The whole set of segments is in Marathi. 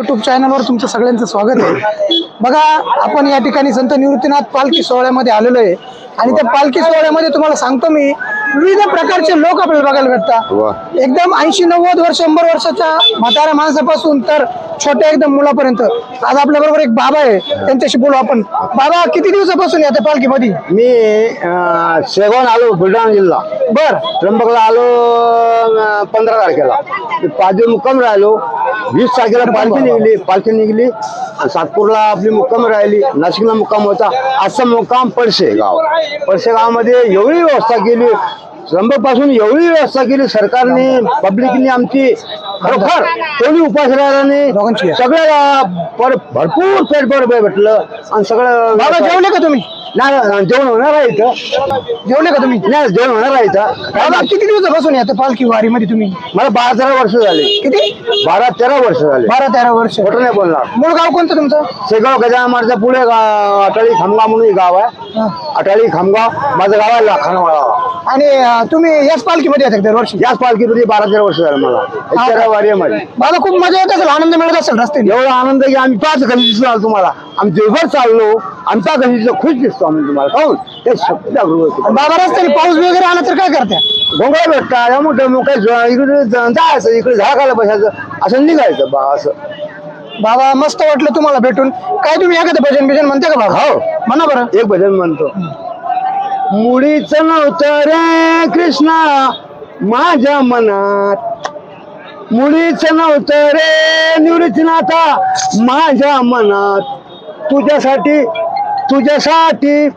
युट्यूब चॅनलवर तुमचं सगळ्यांचं स्वागत आहे. बघा आपण या ठिकाणी संत निवृत्तीनाथ पालखी सोहळ्यामध्ये आलेलो आहे. आणि त्या पालखी सोहळ्यामध्ये तुम्हाला सांगतो मी विविध प्रकारचे लोक आपल्याला बघायला वा. भेटतात एकदम ऐंशी नव्वद वर्ष शंभर वर्षाच्या म्हाताऱ्या माणसापासून तर छोट्या एकदम मुलापर्यंत. आज आपल्या बरोबर एक बाबा आहे. त्यांच्याशी बोलू आपण. बाबा किती दिवसापासून या पालखीमध्ये? मी अं, शेगावून आलो बुलढाणा जिल्हा. बर. त्र्यंबकला आलो पंधरा तारखेला. मी पाच दिवस मुक्काम राहिलो. वीस तारखेला पालखी निघली पालखी निघली. सातपूरला आपली मुक्काम राहिली नाशिकला मुक्काम होता. आजचा मुक्काम पडशे गाव. पडशे गावामध्ये एवढी व्यवस्था केली त्र्यंबकपासून एवढी व्यवस्था केली सरकारने पब्लिकने आमची खरोखर कोणी उपास राहिला नाही. भरपूर पेट भेटलं. आणि सगळं बाबा जेवले का तुम्ही? नाही जेवण होणार आहे इथं. जेवले का तुम्ही? नाही जेवण होणार आहे इथं. किती दिवसापासून या पालखी वारीमध्ये तुम्ही? मला बारा तेरा वर्ष झाले. किती? बारा तेरा वर्ष झाले. बारा तेरा वर्ष. खोटं नाही बोलणार. मूळ गाव कोणतं तुमचं? शेगाव गजामारच्या पुढे गा- अटाळी खामगाव म्हणून एक गाव आहे. हा. अटाळी खामगाव. माझं गाव आहे लाखानवाळा आणि अं, तुम्ही याच पालखीमध्ये येतात दरवर्षी? याच पालखीमध्ये बारा तेरा वर्ष झालं मला. हा. तेरा वारी माझी मला खूप मजा येत असेल आनंद मिळत असेल रस्त्याने. एवढा आनंद की आम्ही पाच घंटे दिसलो आलो तुम्हाला आम्ही दिवसभर चाललो. आमच्या घंटीचं खुश दिसतो आम्ही तुम्हाला काहून ते होते बाबा रस्त्याने पाऊस वगैरे आला तर काय करत्या? डोंगरा भेटतात या मोठं मग जो- इकडे जायचं इकडे झाडाखाला बसायचं असं निघायचं बा असं. बाबा मस्त वाटलं तुम्हाला भेटून. काय तुम्ही एखादं भजन बिजन म्हणते का बाबा? हो. म्हणा बरं. एक भजन म्हणतो. मुळीच नव्हतं रे कृष्णा माझ्या मनात. मुळीच नव्हतं रे निवृत्तीनाथा माझ्या मनात. तुझ्यासाठी तुझ्यासाठी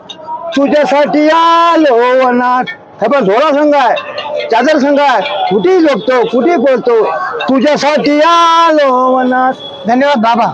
तुझ्यासाठी आलो वनात. हे पण थोडा संघ आहे चादर संघ आहे. कुठेही झोपतो कुठेही बोलतो तुझ्यासाठी आलो वनात. धन्यवाद बाबा.